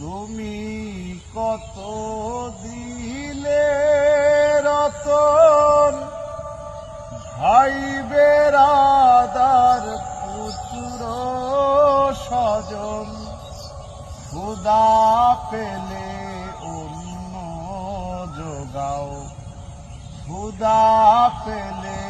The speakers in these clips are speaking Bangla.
তুমি কত দিলে রতন? ভাই বেরাদার পুত্র স্বজন। খুদা পেলে অন্য যোগাও। খুদা পেলে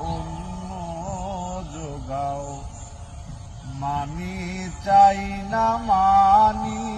অন্য যোগাও। মানি চাই না মানি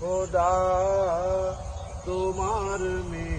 খোদা তোমার মেহেরবানি